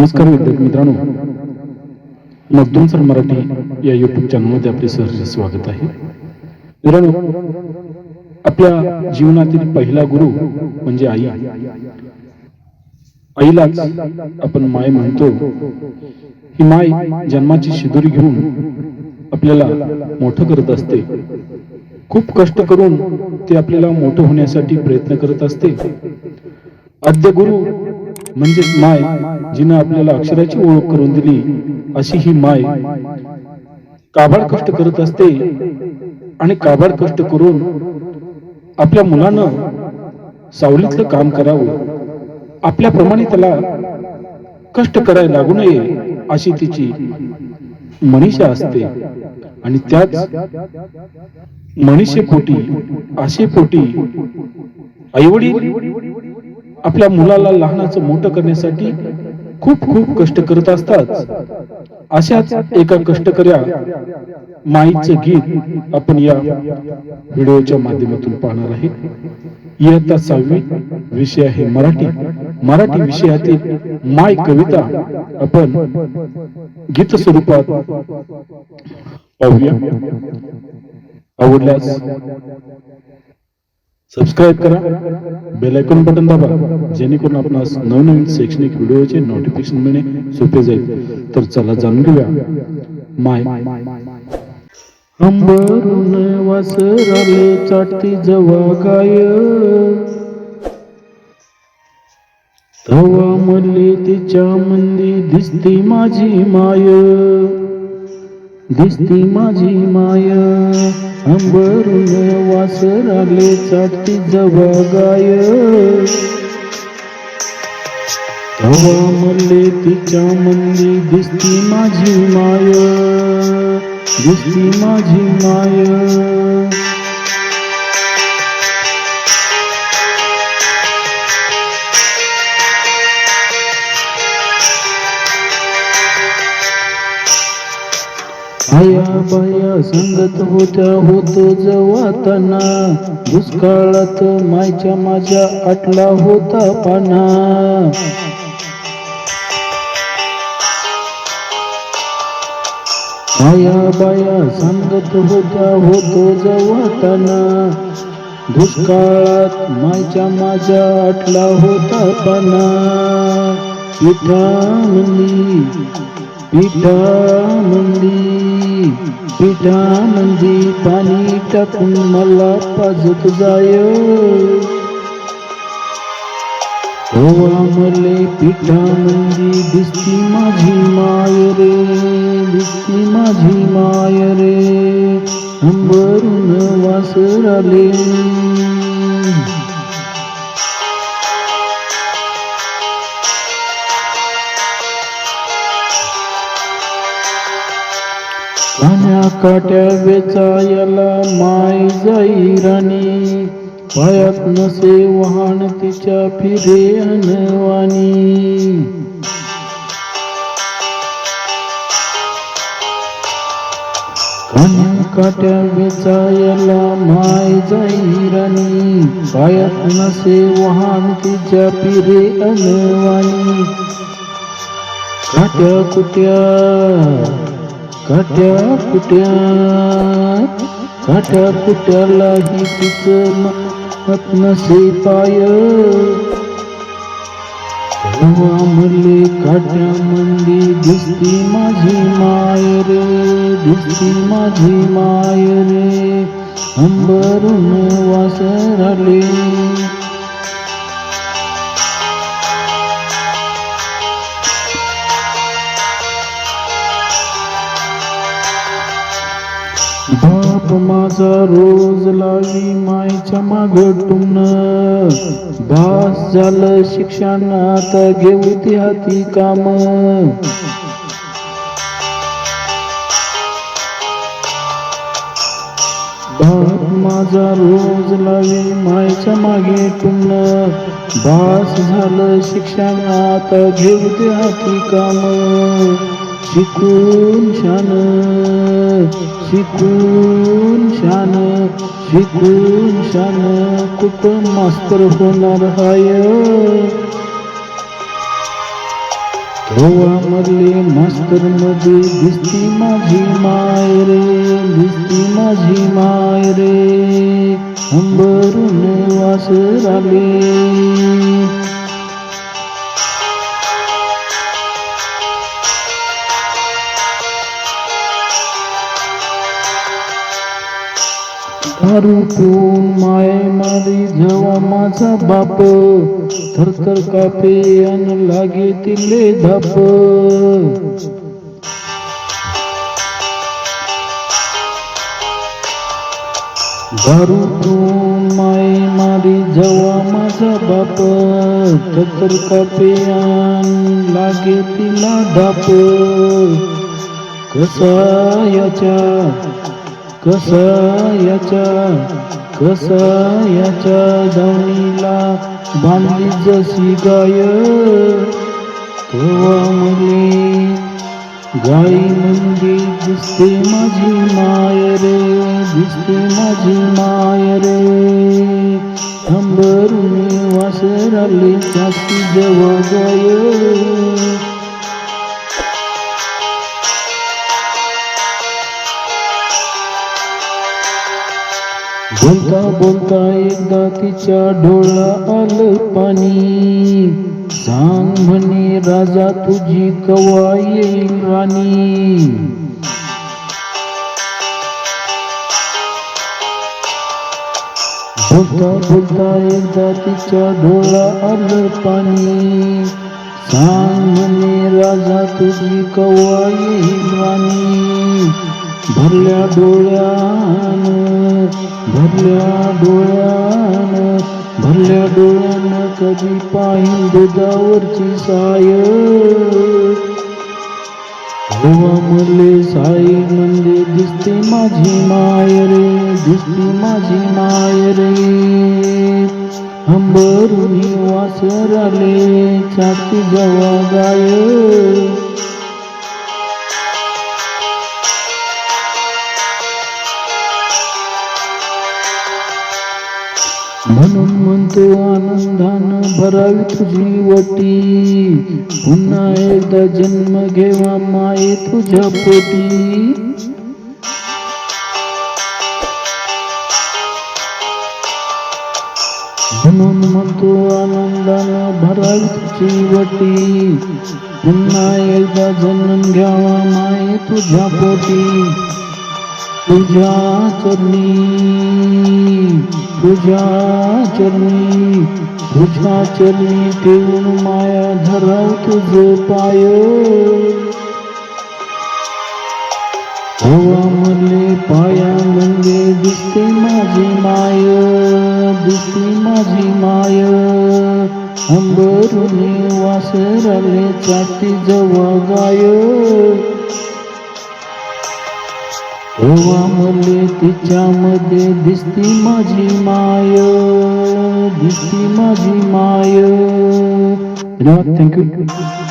नमस्कार विद्यार्थी मित्रांनो. मगदूम सर मराठी या युट्यूब चॅनलमध्ये आपले सहर्ष स्वागत आहे. मित्रांनो आपल्या जीवनातील पहिला गुरु म्हणजे आई. आईलाच आपण माय म्हणतो. ही माय जन्माची शिदोरी घेऊन आपल्याला मोठं करत असते. खूप कष्ट करून ते आपल्याला मोठं होण्यासाठी प्रयत्न करत असते. आद्य गुरु म्हणजेच माय जिनं आपल्याला अक्षराची ओळख करून दिली अशी ही माय. काबाड कष्ट करत असते आणि काबाड कष्ट करून आपल्या मुलानं सावलीतलं काम करावं. आपल्याप्रमाणे त्याला कष्ट करायला लागू नये अशी तिची मनीषा असते. आणि त्याच मनीषेपोटी आशेपोटी आईवडील आपल्या मुलाला लहानाचं मोठं करण्यासाठी खूप खूप कष्ट करत असतात. अशाच एका कष्टकऱ्या माईचं गीत आपण या व्हिडिओच्या माध्यमातून पाहणार आहे. इयत्ता सहावी विषय आहे मराठी. मराठी विषयातील माय कविता आपण गीत स्वरूपात पाहूया. आवडल्यास सबस्क्राईब करा. बेल आयकॉन बटन दाबा. जेणेकरून आपणास नवनवीन शैक्षणिक व्हिडिओचे नोटिफिकेशन मिळणे सोपे जाईल. तर चला जाणून घेऊया. माय अंबरून वासराले चाटती जवा काय तवा मल्ली तिच्या मंदी दिसती माझी माय. दिसती माझी माय. अंबरून वासराले चाटती जवळ गाय. हवा मल्ले तिच्या मंदी दिसती माझी माय. दिसती माझी माय. आया बाया सांगत होत्या होतो जवाताना दुष्काळात मायच्या माझ्या आटला होता पाना. आया बाया सांगत होत्या होतो जवाताना दुष्काळात मायच्या माझ्या आटला होता पाना. पिठा मंदी पिठा मंदी पिठा पाणी टाकून मला पाजत जाय. ओवा मले पिठा दिसती माझी माय रे दिसती माझी माय रे. अंबरून वासराले काट्या वेचायला माय जाई राणी पायात नसे वाहन तिच्या फिरे अनवाणी पाण्या काट्या वेचायला माय जाई राणी पायात नसे वाहन तिच्या फिरे अनवाणी काट्या कुट्या काट्या कुट्या काट्या कुट्यालाही तिचं मत नसे पाय तेव्हा म्हणले काट्या मंदी दिसती माझी माय रे दिसती माझी माय रे. अंबरून वासराले बाप माझा रोज लागी मायच्या माग टुमन भास झालं शिक्षण आता घेऊ ते हाती काम. माझा रोज लावी मायच्या मागे टुमन भास झालं शिक्षण आता घेऊ ते हाती काम. शिकून शान शिकून शान शिकून शान कुठं मास्तर होणार हाय गोवामधले मास्तरमध्ये दिसती माझी माय रे दिसती माझी माय रे अंबरून वासर आले दारू माय मारी जेव्हा माझा बाप थरथर कापे अन लागे तिले धाप. दारू पिऊन माय मारी जेव्हा माझा बाप थरथर कापे अन लागे तिला धाप. कसा याच्या कसा याच्या कसा याच्या दावणीला बांधली जशी गाय तेव्हा मले गाई मंदी दिसते माझी माय रे दिसते माझी माय रे अंबरून वासराले जास्ती जवळ गाय बोलता बोलता एकदा तिच्या डोळा आलं पाणी. सांग म्हणे राजा तुझी कवा येईल राणी. बोलता बोलता एकदा तिच्या डोळा आलं पाणी. सांग म्हणे राजा तुझी कवा येईल राणी. भरल्या डोळ्यान भरल्या डोळ्यान भरल्या डोळ्यान कधी पाहिन दुधावरची साय? हवा मले साई म्हणजे दिसते माझी माय रे दिसते माझी माय रे. अंबरुनी वासर आले छाती जवा गाय. तो आनंदान आनंदानं भरावी तुझी वटी. पुन्हा एकदा जन्म घेवा माये तुझ्या पोटी. म्हणून म्हणतो आनंदानं भरावी तुझी वटी. पुन्हा एकदा जन्म घ्यावा माये तुझ्या पोटी. तुझ्या चरणी तुझ्या चरणी तुझ्या चरणी ठेवून माया धराव तुझ पाय. हवा मले पाया म्हणजे दिसते माझी माय दिसते माझी माय. अंबरुने वासराले चाटी जवळ गाय. तेव्हा मले तिच्यामध्ये दिसती माझी माय दिसती माझी माय. धन्यवाद थँक्यू